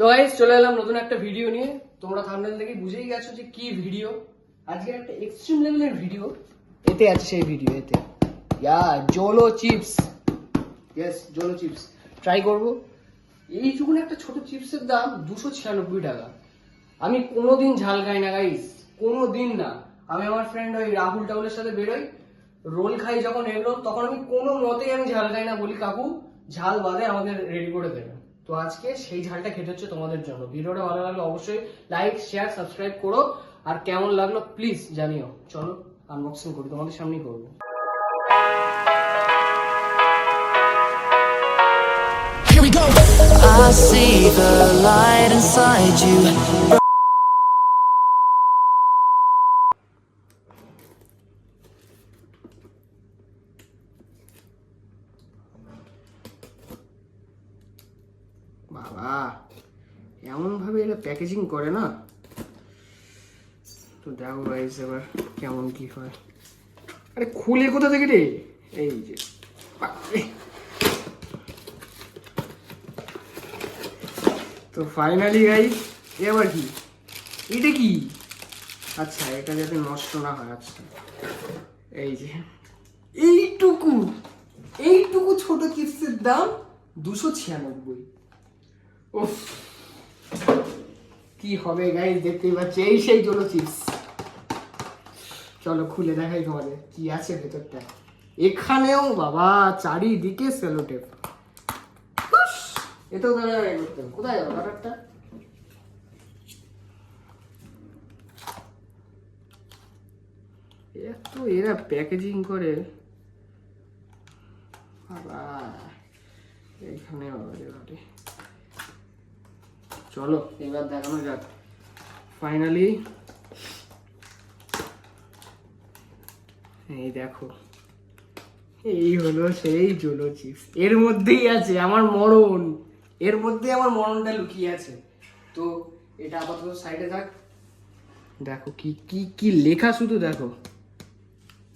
তো গাইস চলে এলাম নতুন একটা ভিডিও নিয়ে। তোমরা থাম্বনেল থেকে বুঝেই গেছো যে কি ভিডিও আজকে একটা এক্সট্রিম লেভেলের ভিডিও এতে আছে সেই ভিডিও এতে। Yeah Jolo chips yes Jolo chips try করব। এইটুকুন একটা ছোট চিপসের দাম দুশো ছিয়ানব্বই টাকা। আমি কোনোদিন ঝাল খাই না গাইস কোনো দিন না। আমি আমার ফ্রেন্ড ওই রাহুল টাহুলের সাথে বেরোই। রোল খাই যখন এগরোল, তখন আমি কোনো মতেই আমি ঝাল খাই না। বলি, কাকু, ঝাল বাদে আমাদের রেডি করে দেবেন তো আজকে সেই ঝালটা খেতে হচ্ছে তোমাদের জন্য ভিডিওটা ভালো লাগলে অবশ্যই লাইক শেয়ার সাবস্ক্রাইব করো আর কেমন লাগল প্লিজ জানিও চলো আনবক্সিং করি, তোমাদের সামনেই করব. I see the light inside you. বাবা এমন ভাবে এটা প্যাকেজিং করে না? তো দেখো গাইস এবার কেমন কি হয়। আরে খুলে কোথা থেকে রে? এই যে তো ফাইনালি গাইস এবার কি? এটা কি? আচ্ছা এটা যাতে নষ্ট না হয় আচ্ছা। এই যে, এইটুকু এইটুকু ছোট চিপসের দাম দুশো ছিয়ানব্বই। উফ। কি হবে গাইস দেখতেই পাচ্ছি। এই সেই জন্য চিপস চলো, খুলে দেখাই তোমাদের কি আছে ভেতরটা। এখানেও, বাবা, চারিদিকে সেলোটেপ। এটাও দাঁড়া করতে কোথায় যাব ব্যাপারটা এত এরা প্যাকেজিং করে বাবা এখানে বাবা রে চলো, এবার দেখানো যাক। ফাইনালি এই দেখো, এই হলো সেই জোলো চিপস। এর মধ্যেই আছে আমার মরণ। এর মধ্যেই আমার মরণটা লুকিয়ে আছে। তো এটা আপাতত সাইডে থাক। দেখো কি কি কি লেখা শুধু দেখো।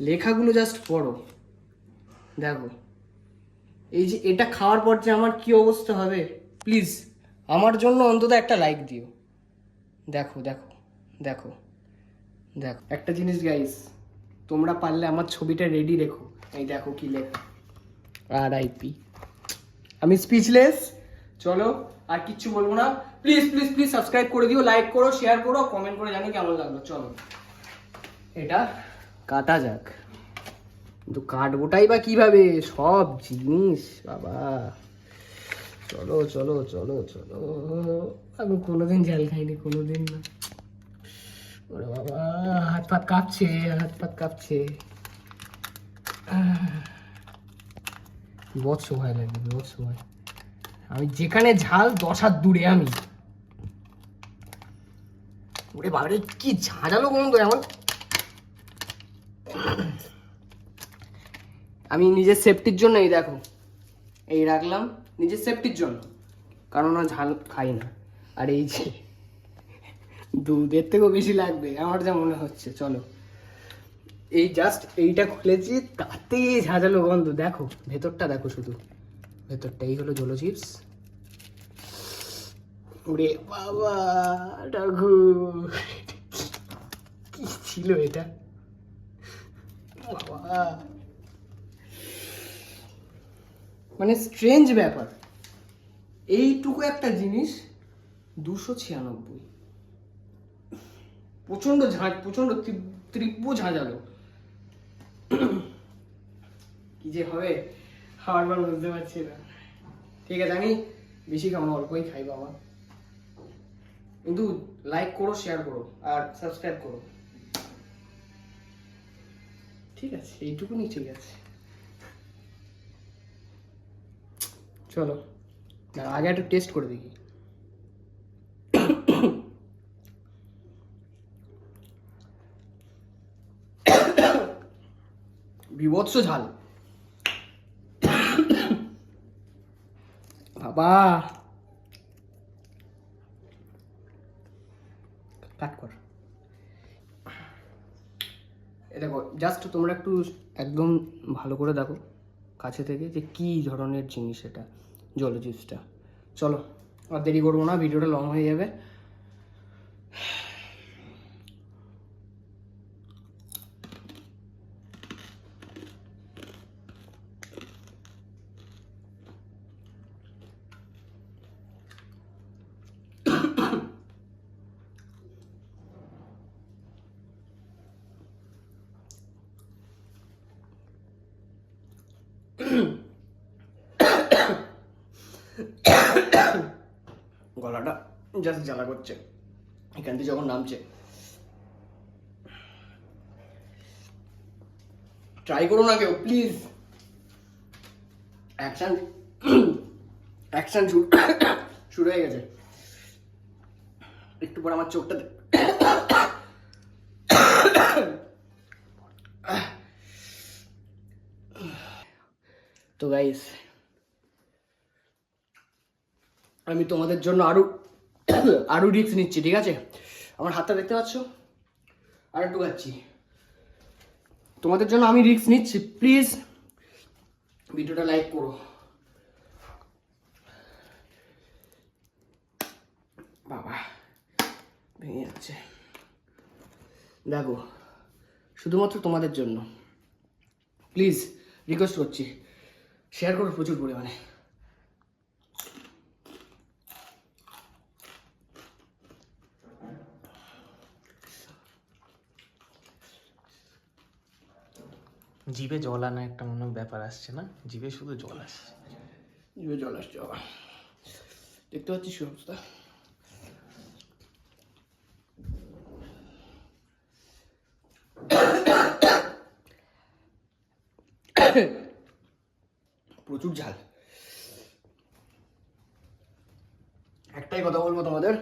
লেখাগুলো জাস্ট পড়ো। দেখো। এই যে এটা খাওয়ার পর যে আমার কি অবস্থা হবে? প্লিজ আমার জন্য অন্তত একটা লাইক দিও। দেখো দেখো দেখো দেখো। একটা জিনিস গাইস তোমরা পারলে আমার ছবিটা রেডি রেখো। এই দেখো কি লেখা। আর আইপি আমি স্পিচলেস চলো, আর কিচ্ছু বলব না। প্লিজ প্লিজ প্লিজ সাবস্ক্রাইব করে দিও লাইক করো শেয়ার করো কমেন্ট করে জানি কেমন লাগল। চলো। এটা কাটা যাক। কিন্তু কাটবোটাই বা কীভাবে? সব জিনিস, বাবা। চলো চলো চলো চলো। আমি কোনোদিন ঝাল খাইনি, কোনোদিন না। ওরে বাবা, হাত পাত কাঁপছে, হাত পাত কাঁপছে। বিপদ সময় লাগবে বিপদ সময় আমি যেখানে ঝাল, দশ হাত দূরে আমি। ওরে বাবারে কি ঝাঁঝালো গন্ধ এমন। আমি নিজের সেফটির জন্য এই দেখো। এই রাখলাম নিজের সেফটির জন্য। কারণ ও ঝাল খাই না। আর এই যে দুধের থেকেও বেশি লাগবে, আমার যা মনে হচ্ছে, চলো। এই জাস্ট এইটা খুলেছি, তাতে ঝাঁঝালো গন্ধ। দেখো, ভেতরটা দেখো শুধু। ভেতরটা, এই হলো জলো চিপস। ওরে বাবা কি ছিল এটা? বাবা। মানে স্ট্রেঞ্জ ব্যাপার। এইটুকু একটা জিনিস দুশো ছিয়ানব্বই। প্রচণ্ড ঝাঁজ প্রচণ্ড তীব- তীব্র ঝাঁঝালো কি যে হবে খাওয়ার পর বুঝতে পারছি না। ঠিক আছে, আমি বেশি খাব অল্পই খাই বাবা কিন্তু লাইক করো শেয়ার করো, আর সাবস্ক্রাইব করো। ঠিক আছে, এইটুকুনি ঠিক আছে। চলো আগে একটু টেস্ট করে দেখি। বিভৎস ঝাল। বাবা। কাট কর। দেখো জাস্ট তোমরা একটু একদম ভালো করে দেখো। কাছে থেকে যে কি ধরনের জিনিস এটা জলজিপসটা চলো, আর দেরি করব না ভিডিওটা লং হয়ে যাবে। জাস্ট জ্বালা করছে। এখান থেকে যখন নামছে। ট্রাই করো না কেউ প্লিজ অ্যাকশন শুরু শুরু হয়ে গেছে। একটু পর আমার চোখটা তো গাইস আমি তোমাদের জন্য আরও আরও রিস্ক নিচ্ছি, ঠিক আছে? আমার হাতটা দেখতে পাচ্ছ? আর একটু খাচ্ছি তোমাদের জন্য আমি রিস্ক নিচ্ছি প্লিজ ভিডিওটা লাইক করো। বাবা, ভেঙে যাচ্ছে। দেখো, শুধুমাত্র তোমাদের জন্য। প্লিজ রিকোয়েস্ট করছি। শেয়ার করো প্রচুর পরিমাণে। জিভে জল আনা একটা মনে ব্যাপার আসছে না? জিভে শুধু জল আসছে। জিভে জল আসছে দেখতে পাচ্ছিস অবস্থা। প্রচুর ঝাল। একটাই কথা বলব তোমাদের।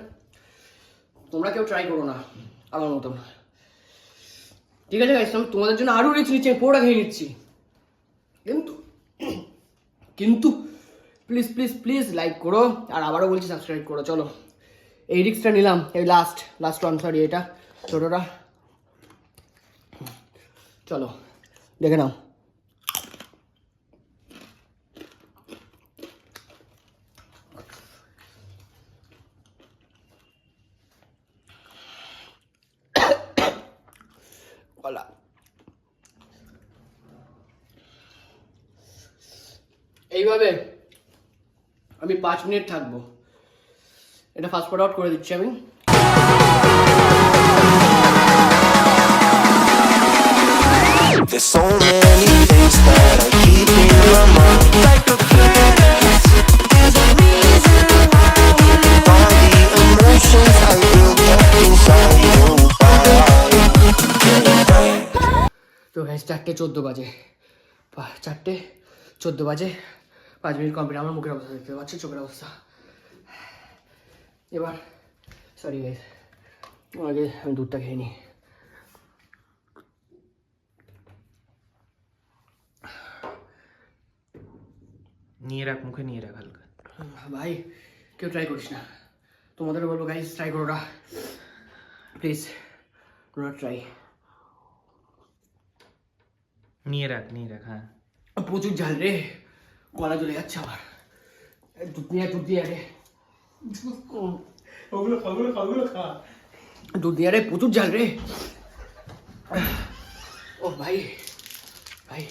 তোমরা কেউ ট্রাই করো না, আমার মতন। ঠিক আছে গাইস আমি তোমাদের জন্য আরও রিচ নিচ্ছি আমি পুরোটা খেয়ে নিচ্ছি। কিন্তু কিন্তু প্লিজ প্লিজ প্লিজ লাইক করো, আর আবারও বলছি সাবস্ক্রাইব করো, চলো। এই রিক্সটা নিলাম, এই লাস্ট লাস্ট ওয়ান সরি এটা, ছোটোটা। চলো, দেখে নাও। এইভাবে আমি পাঁচ মিনিট থাকব। এটা ফাস্ট প্রোডাউট করে দিচ্ছি আমি। তো চারটে চোদ্দ বাজে? চারটে চোদ্দ বাজে। পাঁচ মিনিট কমপ্লিট আমার মুখের অবস্থা দেখতে পাচ্ছি চোখের অবস্থা। এবার সরি গাইস আগে আমি দুধটা খেয়ে নিই। নিয়ে রাখ মুখে নিয়ে রাখ হালকা। ভাই কেউ ট্রাই করিস না। তোমাদের বলব গাইস ট্রাই করো না প্লিজ নট ট্রাই নিয়ে রাখ নিয়ে রাখ হ্যাঁ। প্রচুর ঝাল রে। গলা চলে যাচ্ছে আমার দুধ নিয়ে দুধ দিয়ে ওগুলো খা দুধ দিয়ে প্রচুর ঝাল রে। ও ভাই ভাই।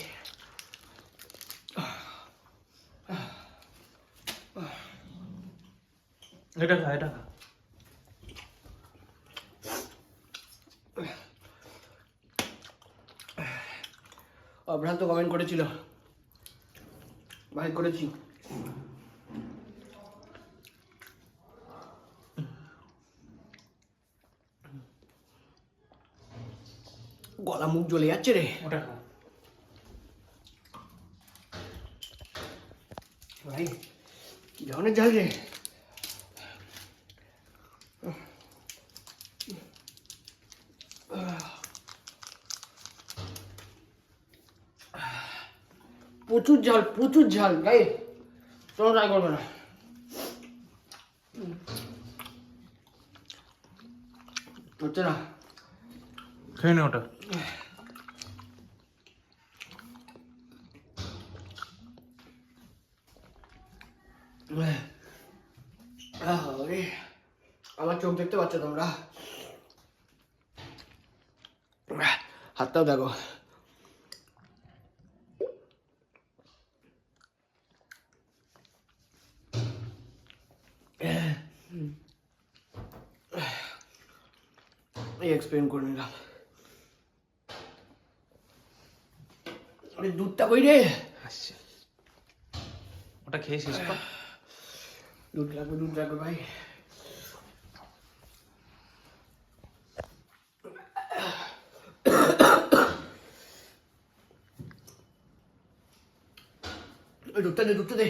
এটা খা এটা খা। অভ্রান্ত কমেন্ট করেছিল। ভাই করেছি। গলা মুখ জ্বলে যাচ্ছে রে। ওটা ভাই কি ধরনের ঝাল রে? প্রচুর ঝাল প্রচুর ঝাল ভাই। কোনো ট্রাই করবে না। হচ্ছে না। খেয়ে নে ওটা। আমার চোখ দেখতে পাচ্ছ তোমরা? হাতটাও দেখো। এই এক্সপ্লেন করে নিলাম। আরে দুধটা কই রে? আসছে ওটা খেয়ে শেষ কর। দুধ লাগবে দুধ লাগবে ভাই। দুধটা দে দুধটা দে।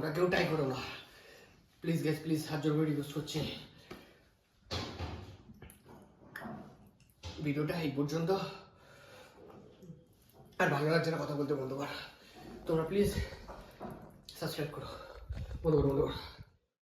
তোমরা কেউ ট্রাই করো না। প্লিজ গ্যাস প্লিজ হাত জোর করে করছি। ভিডিওটা এই পর্যন্ত। আর ভালো লাগছে না কথা বলতে বন্ধ কর তোমরা প্লিজ সাবস্ক্রাইব করো। বন্ধ করো বন্ধ করো